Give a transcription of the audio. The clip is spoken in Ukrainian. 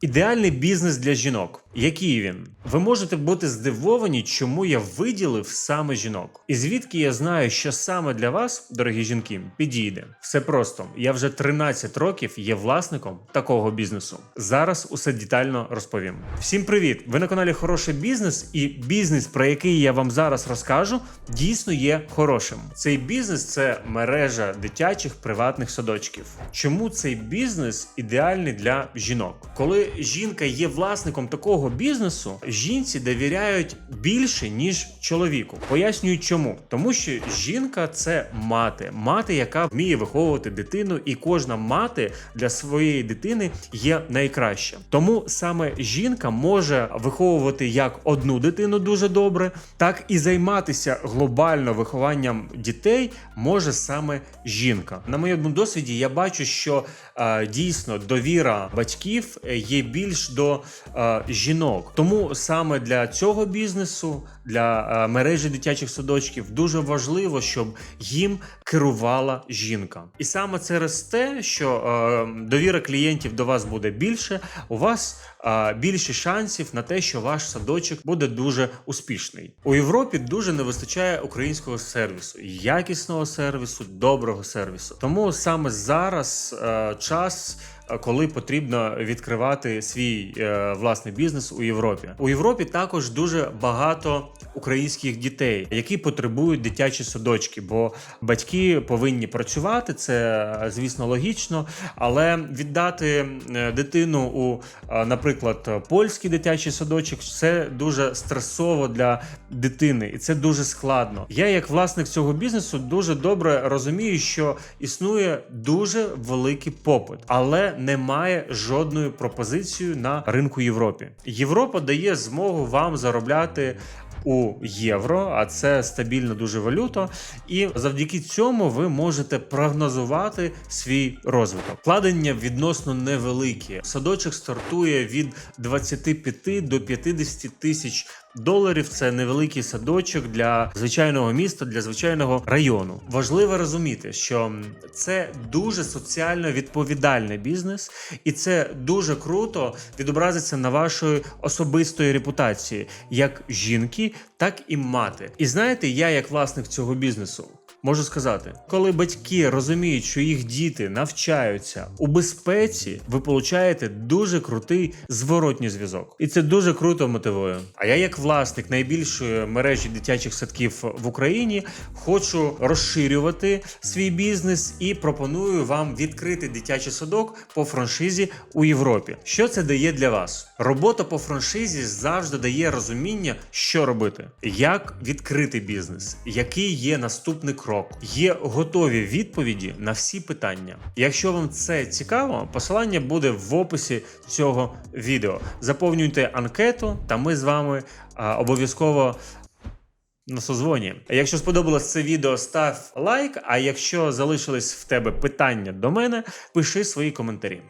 Ідеальний бізнес для жінок. Який він? Ви можете бути здивовані, чому я виділив саме жінок. І звідки я знаю, що саме для вас, дорогі жінки, підійде. Все просто. Я вже 13 років є власником такого бізнесу. Зараз усе детально розповім. Всім привіт! Ви на каналі Хороший бізнес, і бізнес, про який я вам зараз розкажу, дійсно є хорошим. Цей бізнес це мережа дитячих приватних садочків. Чому цей бізнес ідеальний для жінок? Коли жінка є власником такого бізнесу, жінці довіряють більше ніж чоловіку. Пояснюю, чому тому, що жінка це мати, мати, яка вміє виховувати дитину, і кожна мати для своєї дитини є найкраща. Тому саме жінка може виховувати як одну дитину дуже добре, так і займатися глобально вихованням дітей може саме жінка. На моєму досвіді я бачу, що е, дійсно довіра батьків е, є більш до е, жінок. Тому саме для цього бізнесу, для е, мережі дитячих садочків, дуже важливо, щоб їм керувала жінка. І саме через те, що е, довіра клієнтів до вас буде більше, у вас е, більше шансів на те, що ваш садочок буде дуже успішний. У Європі дуже не вистачає українського сервісу, якісного сервісу, доброго сервісу. Тому саме зараз е, час. Коли потрібно відкривати свій е, власний бізнес у Європі, у Європі також дуже багато українських дітей, які потребують дитячі садочки, бо батьки повинні працювати. Це е, звісно логічно, але віддати е, дитину у, е, наприклад, польський дитячий садочок це дуже стресово для дитини, і це дуже складно. Я, як власник цього бізнесу, дуже добре розумію, що існує дуже великий попит, але немає жодної пропозиції на ринку Європі. Європа дає змогу вам заробляти. У євро, а це стабільна дуже валюта, і завдяки цьому ви можете прогнозувати свій розвиток. Вкладення відносно невеликі. Садочок стартує від 25 до 50 тисяч доларів. Це невеликий садочок для звичайного міста, для звичайного району. Важливо розуміти, що це дуже соціально відповідальний бізнес, і це дуже круто відобразиться на вашої особистої репутації, як жінки, так і мати. І знаєте, я як власник цього бізнесу. Можу сказати, коли батьки розуміють, що їх діти навчаються у безпеці, ви получаєте дуже крутий зворотній зв'язок, і це дуже круто мотивує. А я, як власник найбільшої мережі дитячих садків в Україні, хочу розширювати свій бізнес і пропоную вам відкрити дитячий садок по франшизі у Європі. Що це дає для вас? Робота по франшизі завжди дає розуміння, що робити, як відкрити бізнес, який є наступний крок. Є готові відповіді на всі питання. Якщо вам це цікаво, посилання буде в описі цього відео. Заповнюйте анкету, та ми з вами обов'язково. На созвоні. Якщо сподобалось це відео, став лайк. А якщо залишились в тебе питання до мене, пиши свої коментарі.